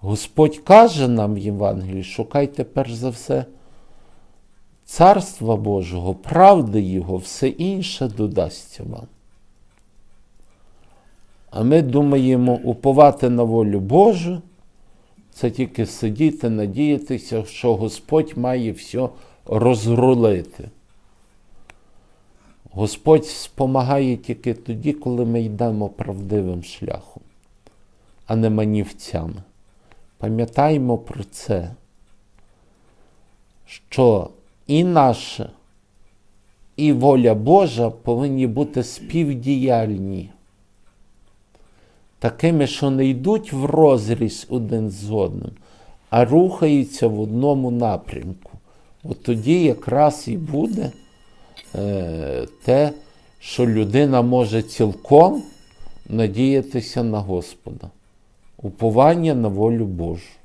Господь каже нам в Євангелії, шукайте перш за все Царства Божого, правди Його, все інше додасться вам. А ми думаємо, уповати на волю Божу, це тільки сидіти, надіятися, що Господь має все розрулити. Господь спомагає тільки тоді, коли ми йдемо правдивим шляхом, а не манівцями. Пам'ятаємо про це, що і наша, і воля Божа повинні бути співдіяльні, такими, що не йдуть в розріз один з одним, а рухаються в одному напрямку. От тоді якраз і буде е, те, що людина може цілком надіятися на Господа, уповання на волю Божу.